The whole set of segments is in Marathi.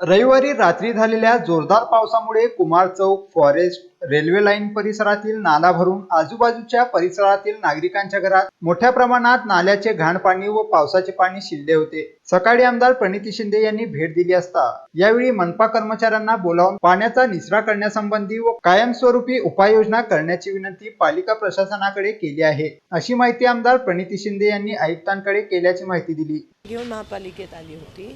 रविवारी रात्री झालेल्या जोरदार पावसामुळे Kumar Chowk forest railway line परिसरातील नाला भरून आजूबाजूच्या परिसरातील नागरिकांच्या घरात मोठ्या प्रमाणात नाल्याचे घाण पाणी व पावसाचे पाणी शिरले होते. सकाळी आमदार प्रणिती शिंदे यांनी भेट दिली असता यावेळी मनपा कर्मचाऱ्यांना बोलावून पाण्याचा निचरा करण्यासंबंधी व कायमस्वरूपी उपाययोजना करण्याची विनंती पालिका प्रशासनाकडे केली आहे. अशी माहिती आमदार प्रणिती शिंदे यांनी आयुक्तांकडे केल्याची माहिती दिली. घेऊन महापालिकेत आली होती.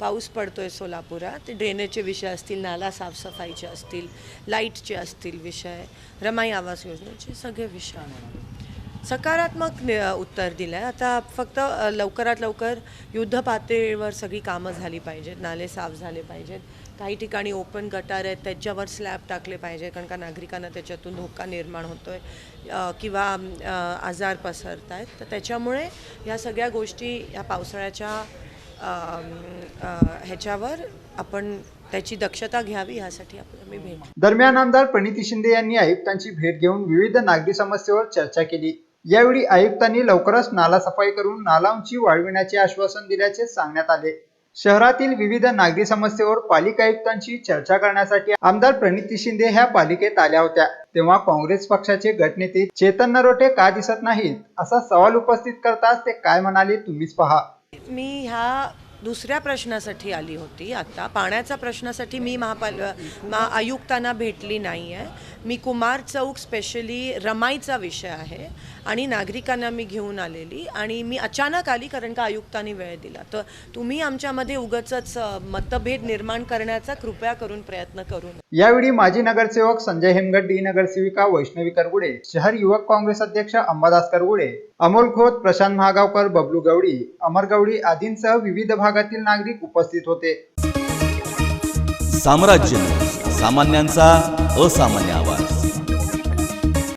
पाऊस पडतोय सोलापुरात. ड्रेनेजचे विषय असतील नाला साफसफाईचे असतील लाईटचे असतील विषय रमाई आवास योजनेचे सगळे विषय. सकारात्मक नि- उत्तर दिलं आहे आता फक्त लवकरात लवकर युद्ध पातळीवर सगळी कामं झाली पाहिजेत नाले साफ झाले पाहिजेत. काही ठिकाणी ओपन गटार आहेत त्याच्यावर स्लॅब टाकले पाहिजे कारण का नागरिकांना त्याच्यातून धोका निर्माण होतो आहे किंवा आजार पसरत आहेत तर त्याच्यामुळे ह्या सगळ्या गोष्टी ह्या पावसाळ्याच्या ह्याच्यावर आपण त्याची दक्षता घ्यावी यासाठी आपल्याला भेट दरम्यान आमदार प्रणिती शिंदे यांनी आयुक्तांची भेट घेऊन विविध नागरी समस्येवर चर्चा केली. यावेळी आयुक्तांनी लवकरच नाला सफाई करून नालांची वाढविण्याचे आश्वासन दिल्याचे सांगण्यात आले. शहरातील विविध नागरी समस्येवर पालिका आयुक्तांशी चर्चा करण्यासाठी आमदार प्रणिती शिंदे ह्या पालिकेत आल्या होत्या. तेव्हा काँग्रेस पक्षाचे गटनेते चेतन नरोटे का दिसत नाहीत? असा सवाल उपस्थित करताच ते काय म्हणाले तुम्हीच पहा. मी ह्या दुसऱ्या प्रश्नासाठी आली होती आता. पाण्याच्या प्रश्नासाठी मी महापाल महा आयुक्तांना भेटली नाही आहे मी कुमार चौक स्पेशली रमाईचा विषय आहे आणि नागरिकांना मी घेऊन आलेली आणि मी अचानक आली कारण का आयुक्तांनी वेळ दिला. तर तुम्ही आमच्यामध्ये उगाचच अ, मतभेद निर्माण करण्याचा कृपया करून प्रयत्न करू नये यावेळी माजी नगरसेवक संजय हेमगड्डी नगरसेविका वैष्णवी करगुडे शहर युवक काँग्रेस अध्यक्ष अंबादास करगुडे अमोल खोत प्रशांत महागावकर बबलू गवडी अमर गवडी आदींसह विविध भागातील नागरिक उपस्थित होते. साम्राज्य सामान्यांचा असामान्य आवाज